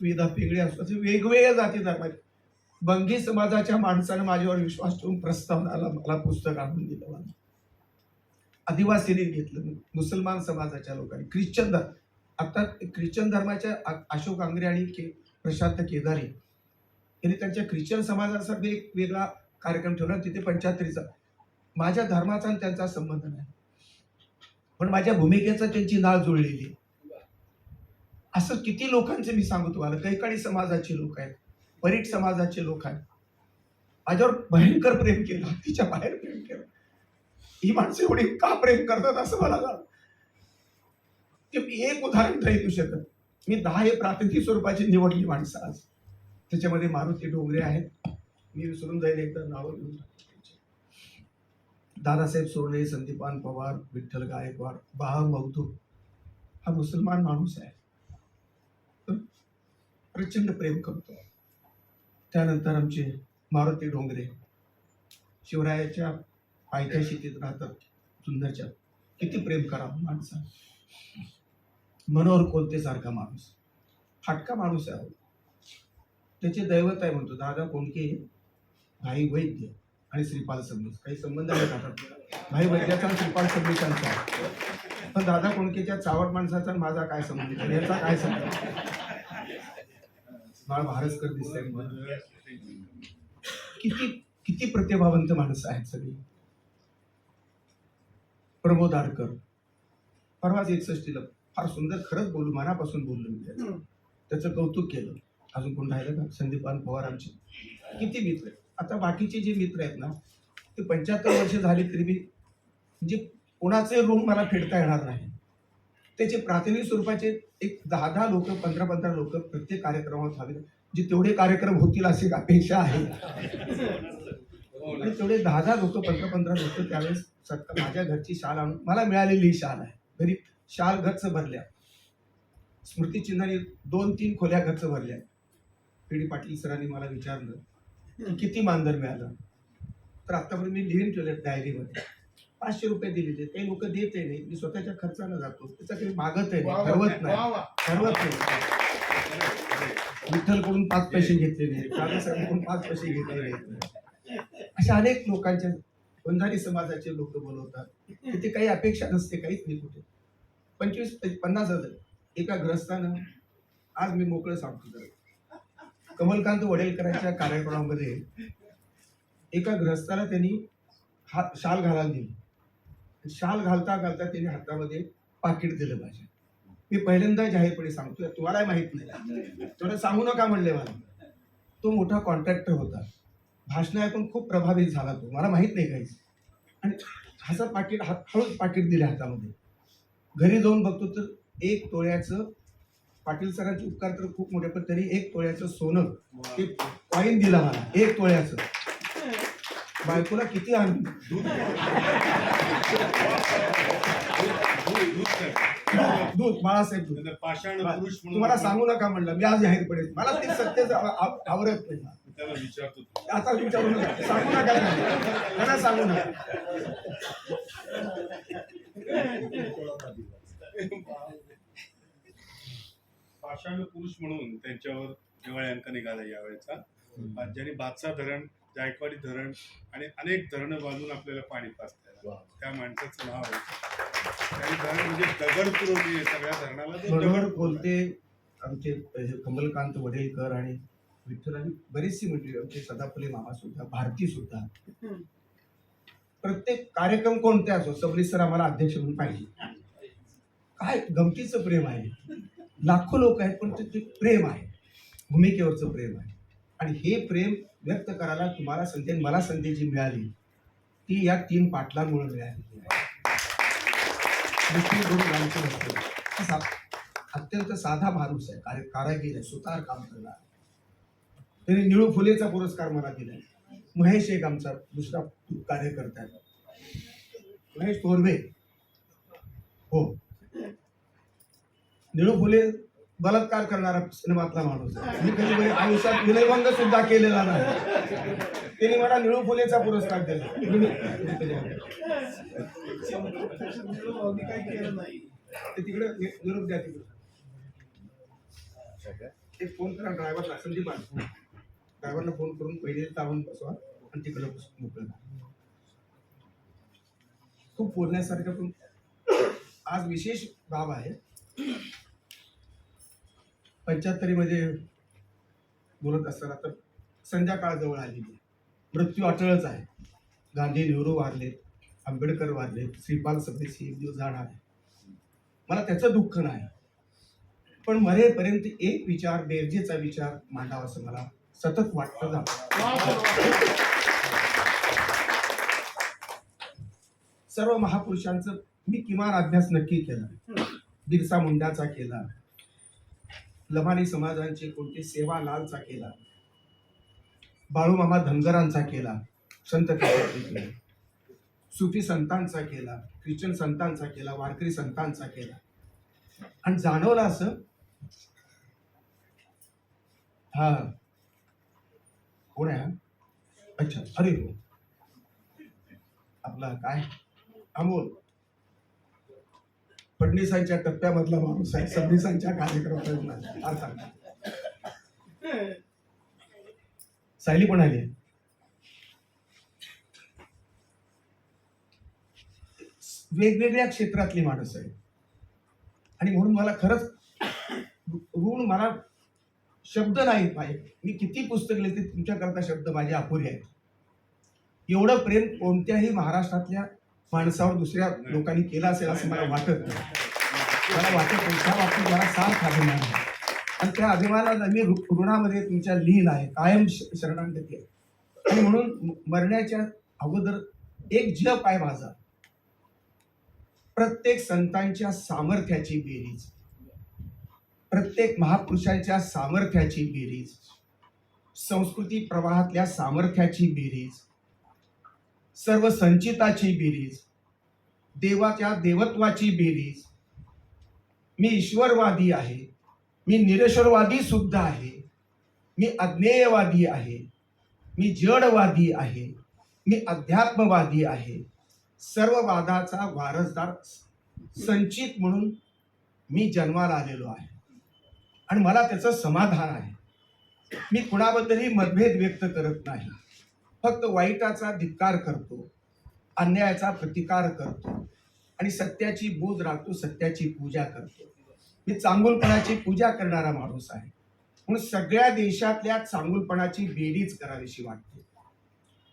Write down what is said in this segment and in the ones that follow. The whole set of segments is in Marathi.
द्विधा पेगडे असो असे वेगवेगळ्या जाती धर्माचे बंगी समाजाच्या माणसानं माझ्यावर विश्वास ठेवून प्रस्तावनाला मला पुस्तक आणून दिलं मला आदिवासीने घेतलं. मुसलमान समाजाच्या लोकांनी. ख्रिश्चन धर्म. आता ख्रिश्चन धर्माच्या आ- अशोक आंग्रे आणि के प्रशांत केदारी यांनी त्यांच्या ख्रिश्चन समाजासाठी एक वेगळा कार्यक्रम ठेवला. तिथे पंच्याहत्तरीचा. माझ्या धर्माचा आणि त्यांचा संबंध नाही. पण माझ्या भूमिकेचा त्यांची नाळ जुळलेली आहे. असं किती लोकांचे मी सांगू तुम्हाला? कैकाळी समाजाचे लोक आहेत परीट समाजाचे लोक आहेत. माझ्यावर भयंकर प्रेम केलं तिच्या बाहेर प्रेम केलं. ही माणसं एवढी का प्रेम करतात असं मला झालं ते एक उदाहरण तरी देऊ शकत. मी दहा हे प्रातिनिधिक स्वरूपाची निवडली माणसं आज. त्याच्यामध्ये मारुती डोंगरे आहेत. मी विसरून जाईल एकदा नावं घेऊन. दादासाहेब सोरणे संदीपान पवार विठ्ठल गायकवाड बाहा मगदूम हा मुसलमान माणूस आहे. प्रचंड प्रेम करतो. त्यानंतर आमचे मारुती डोंगरे शिवरायाच्या पायथ्या शेतीत राहतात सुंदरच्या. किती प्रेम करावं माणसा. मनोहर कोलते सारखा माणूस. फाटका माणूस आहे हो. त्याचे दैवत आहे म्हणतो. दादा कोणके? भाई वैद्य आणि श्रीपाल समज काही संबंध आहे का भाई वैद्याचा आणि श्रीपाल सबनीसांचा पण दादा कोणकेच्या चावट माणसाचा माझा काय संबंध? याचा काय संबंध? बाळ भारसकर दिसतंय मला. किती किती प्रतिभावंत माणसं आहेत सगळी? प्रमोद आडकर परवाच एकसष्टीला फार सुंदर खरंच बोलू मनापासून बोललो मी त्याचं. त्याचं कौतुक केलं. अजून कोण राहिलं का? संदीपान पवार आमचे किती मित्र. आता बाकीचे जे मित्र आहेत ना ते पंच्याहत्तर वर्ष झाली तरी मी म्हणजे कोणाचे ऋण मला फेडता येणार नाही. त्याचे प्राथमिक स्वरूपाचे एक दहा दहा लोक पंधरा पंधरा लोक प्रत्येक कार्यक्रमात हवे जे तेवढे कार्यक्रम होतील अशी अपेक्षा आहे. आणि तेवढे दहा दहा लोक पंधरा पंधरा लोक त्यावेळेस सत्ता माझ्या घरची शाल आणून मला मिळालेली ही शाल आहे. घरी शाल गच्च भरल्या. स्मृतिचिन्हाने दोन तीन खोल्या गच्च भरल्या. पी डी पाटील सरांनी मला विचारलं किती मानधन मिळालं? तर आतापर्यंत मी लिहून ठेवलं डायरीमध्ये पाचशे रुपये दिलेले. काही लोक देत नाही. मी स्वतःच्या खर्चानं जातो. त्याचा काही मागत आहे नाही, ठरवत नाही. ठरवत नाही. विठ्ठलकडून पाच पैसे घेतले नाही. दादासाहेबांकडून पाच पैसे घेतले नाही. अशा अनेक लोकांच्या बंधारी समाजाचे लोक बोलवतात. तिथे काही अपेक्षा नसते काहीच नाही कुठे. पंचवीस पन्नास हजार. एका ग्रस्तानं आज मी मोकळं सांगतो जरा. कमलकांत वडेलकरांच्या कार्यक्रमामध्ये एका ग्रस्ताला त्यांनी हात शाल घालायला दिली. शाल घालता घालता त्यांनी हातामध्ये पाकिट दिलं माझ्या मी पहिल्यांदा जाहीरपणे सांगतोय तुम्हालाही माहीत नाही थोडं सांगू नका म्हणले मला. तो मोठा कॉन्ट्रॅक्टर होता. भाषण ऐकून खूप प्रभावित झाला तो. मला माहीत नाही काहीच. आणि असं पाकिट हात हळूच पाकिट दिले हातामध्ये. घरी जाऊन बघतो तर एक तोळ्याचं पाटील सरांचे उपकार तर खूप मोठे पण तरी एक तोळ्याचं सोनं ते कॉईन दिला मला एक तोळ्याचं. बायकोला किती आनंद दूध बाळासाहेब दूध. पाषाण पुरुष तुम्हाला सांगू नका म्हणलं मी आज जाहीरपणे मला ते सत्य आवडत नाही. त्याला विचारतो. आता विचारू नका. सांगू नका त्यांना सांगू नका. पाषाण पुरुष म्हणून त्यांच्यावर दिवाळी अंक निघाला यावेळेचा. ज्यांनी बादशाह धरण जायकवाडी धरण आणि अनेक धरणं बांधून आपल्याला पाणी पाजताय त्या माणसाचं नाव आहे. त्यांनी धरण म्हणजे दगड पुरवली आहे सगळ्या धरणाला. दगड बोलते आमचे कमलकांत वडेलकर आणि विठ्ठल आणि बरीचशी मंडळी आमचे सदाफुले मामा सुद्धा भारती सुद्धा. प्रत्येक कार्यक्रम कोणते असो सबलीस सर आम्हाला अध्यक्ष म्हणून पाहिजे. काय गमतीचं प्रेम आहे. लाखो लोक आहेत पण ते ते प्रेम आहे. भूमिकेवरचं प्रेम आहे. आणि हे प्रेम व्यक्त करायला तुम्हाला संधी आणि मला संधी जी मिळाली ती या तीन पाटलांमुळे मिळाली. दुसरी अत्यंत साधा माणूस आहे. कार्य कारागीर आहे. सुतार काम करणार. त्यांनी निळू फुलेचा पुरस्कार मला दिला. महेश एक आमचा दुसरा कार्यकर्ता महेश तोरवे हो. निळू फुले बलात्कार करणारा सिनेमातला माणूस मी कधी म्हणजे आयुष्यात विनयभंग सुद्धा केलेला नाही. त्यांनी मला निळू फुलेचा पुरस्कार दिला. ते तिकडे निरोप द्या तिकडे. एक फोन करा ड्रायव्हरला संदीप ड्रायव्हरला फोन करून पहिले तावून बसवा आणि तिकडे मोकळं खूप बोलण्यासारखं पण आज विशेष बाब आहे. पंच्याहत्तरी मध्ये बोलत असताना तर संध्याकाळ जवळ आलेली आहे. मृत्यू अटळच आहे. गांधी नेहरू वारलेत आंबेडकर वारलेत श्रीपाल सभेशी एक दिवस जाणार आहे. मला त्याचं दुःख नाही. पण मरेपर्यंत एक विचार बेरजेचा विचार मांडावा असं मला सतत वाटत सर्व महापुरुषांचं मी किमान अभ्यास नक्की केला. बिरसा मुंडाचा केला. लमानी समाजांचे कोणते सेवालालचा केला? बाळूमामा धनगरांचा केला. संत केला सुफी संतांचा केला. ख्रिश्चन संतांचा केला. वारकरी संतांचा केला. आणि जाणवलं असं? हा. कोण आहे अच्छा अरे हो आपला काय? अमोल. फडणीसांच्या टप्प्यामधला माणूस आहे सबनीसांच्या कार्यक्रमात सायली पण आली? आहे. वेगवेगळ्या क्षेत्रातली माणूस आहेत. आणि म्हणून मला खरंच ऋण मला शब्द नाही पाहिजे मी किती पुस्तक लिहिते तुमच्याकरता शब्द माझे अपुरे आहेत. एवढं प्रेम कोणत्याही महाराष्ट्रातल्या माणसावर दुसऱ्या लोकांनी केलं असेल असं मला वाटत नाही. मला वाटत नाही. त्या बाबतीत मला सार्थ अभिमान आहे आणि त्या अभिमानाला मी ऋणामध्ये तुमच्या लीन आहे. कायम शरणागती आहे. आणि म्हणून मरण्याच्या अगोदर एक जप आहे माझा. प्रत्येक संतांच्या सामर्थ्याची बेरीज. प्रत्येक महापुरुषांच्या सामर्थ्याची बेरीज. संस्कृती प्रवाहातल्या सामर्थ्याची बेरीज. सर्व संचिताची बेरीज देवाच्या देवत्वाची बेरीज. मी ईश्वरवादी आहे मी निरेश्वरवादी सुद्धा आहे मी अज्ञेयवादी आहे मी जडवादी आहे मी अध्यात्मवादी आहे. सर्व वादाचा वारसदार संचित म्हणून मी जन्माला आलेलो आहे. आणि मला त्याचं समाधान आहे. मी कुणाबद्दलही मतभेद व्यक्त करत नाही. फक्त वाईटाचा धिक्कार करतो अन्यायाचा प्रतिकार करतो आणि सत्याची बोध राखतो सत्याची पूजा करतो. मी चांगुलपणाची पूजा करणारा माणूस आहे. म्हणून सगळ्या देशातल्या चांगुलपणाची बेरीज करावीशी वाटते.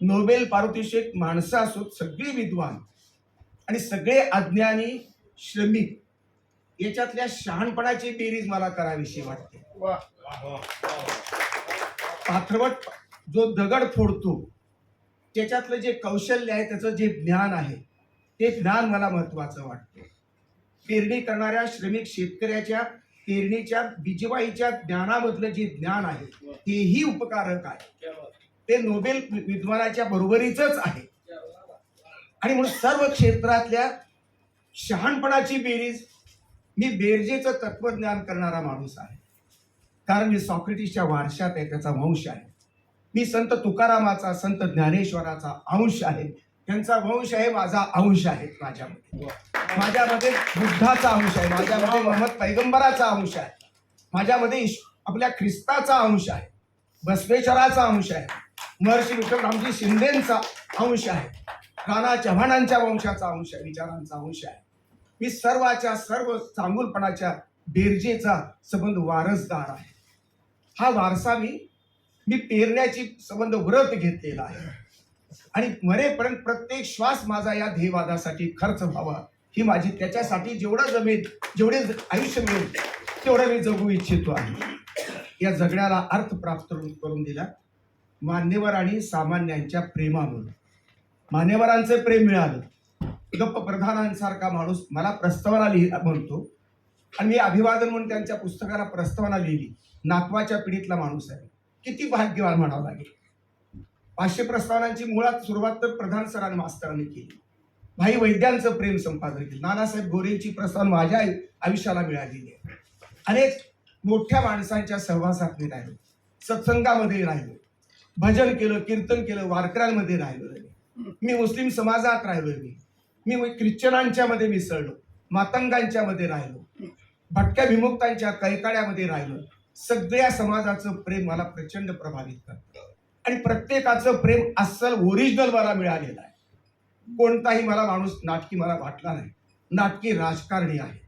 नोबेल पारितोषिक माणसं असोत सगळी विद्वान आणि सगळे अज्ञानी श्रमिक याच्यातल्या शहाणपणाची बेरीज मला करावीशी वाटते. पाथरवट जो दगड फोडतो त्याच्यातलं जे कौशल्य आहे त्याचं जे ज्ञान आहे ते ज्ञान मला महत्वाचं वाटतं. पेरणी करणाऱ्या श्रमिक शेतकऱ्याच्या पेरणीच्या बिजवाईच्या ज्ञानामधलं जे ज्ञान आहे तेही उपकारक आहे. ते नोबेल विद्वानाच्या बरोबरीच आहे. आणि म्हणून सर्व क्षेत्रातल्या शहाणपणाची बेरीज मी बेरजेचं तत्वज्ञान करणारा माणूस आहे. कारण मी सॉक्रेटिसच्या वारशात आहे त्याचा वंश आहे. मी संत तुकारामाचा संत ज्ञानेश्वराचा अंश आहे. त्यांचा वंश आहे माझा अंश आहे माझ्यामध्ये. माझ्यामध्ये बुद्धाचा अंश आहे माझ्यामध्ये मोहम्मद पैगंबराचा अंश आहे. माझ्यामध्ये आपल्या ख्रिस्ताचा अंश आहे बसवेश्वराचा अंश आहे महर्षी विक्रमरामजी शिंदेचा अंश आहे राणा चव्हाणांच्या वंशाचा अंश आहे विचारांचा अंश आहे. मी सर्वाच्या सर्व चांगुलपणाच्या बेरजेचा संबंध वारसदार आहे. हा वारसा मी मी पेरण्याची संबंध व्रत घेतलेला आहे. आणि मरेपर्यंत प्रत्येक श्वास माझा या ध्येयवादासाठी खर्च व्हावा. ही माझी त्याच्यासाठी जेवढं जमेल जेवढे आयुष्य मिळेल तेवढं मी जगू इच्छितो आहे. या जगण्याला अर्थ प्राप्त करून दिला. मान्यवर आणि सामान्यांच्या प्रेमामुळे. मान्यवरांचे प्रेम मिळालं. गप्प प्रधानांसारखा माणूस मला प्रस्तावना लिहि म्हणतो. आणि मी अभिवादन म्हणून त्यांच्या पुस्तकाला प्रस्तावना लिहिली. नातवाच्या पिढीतला माणूस आहे. किती भाग्यवान म्हणावं लागेल? पाचशे प्रस्तावनांची मुळात सुरुवात तर प्रधान सरान मास्तरांनी केली. भाई वैद्यांचं प्रेम संपादन केलं. नानासाहेब गोरेंची प्रस्तावना माझ्या आयुष्याला मिळालेली आहे. अनेक मोठ्या माणसांच्या सहवासात मी राहिलो. सत्संगामध्ये राहिलो. भजन केलं कीर्तन केलं वारकऱ्यांमध्ये राहिलो. मी मुस्लिम समाजात राहिलो मी. मी ख्रिश्चनांच्या मध्ये मिसळलो. मातंगांच्या मध्ये राहिलो. भटक्या विमुक्तांच्या कैकाड्यामध्ये राहिलो. सगळ्या समाजाचं प्रेम मला प्रचंड प्रभावित करतं. आणि प्रत्येकाचं प्रेम अस्सल ओरिजिनल मला मिळालेलं आहे. कोणताही मला माणूस नाटकी मला वाटला नाही. नाटकी राजकारणी आहे.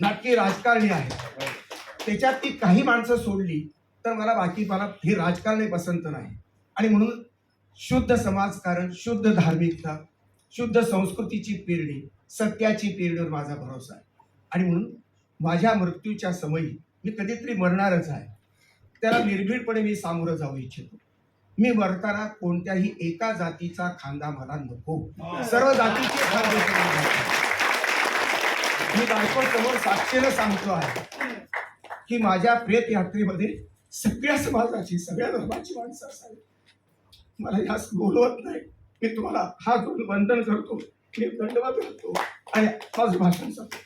नाटकी राजकारणी आहे. त्याच्यात ती काही माणसं सोडली तर मला बाकी मला ही राजकारणी पसंत नाही. आणि म्हणून शुद्ध समाजकारण शुद्ध धार्मिकता शुद्ध संस्कृतीची पेरणी सत्याची पेरणीवर माझा भरोसा आहे. आणि म्हणून माझ्या मृत्यूच्या समयी मी कधीतरी मरणारच आहे. त्याला निर्भीडपणे मी सामोरं जाऊ इच्छितो. मी मरताना कोणत्याही एका जातीचा खांदा मला नको. सर्व जातीचे खांदे मी बायको समोर साक्षीनं सांगतो आहे की माझ्या प्रेत यात्रेमध्ये सगळ्या समाजाची सगळ्या धर्माची माणसं असावी. मला यास बोलवत नाही. मी तुम्हाला हा जोडून वंदन करतो. मी दंडवत करतो आणि माझं भाषण सांगतो.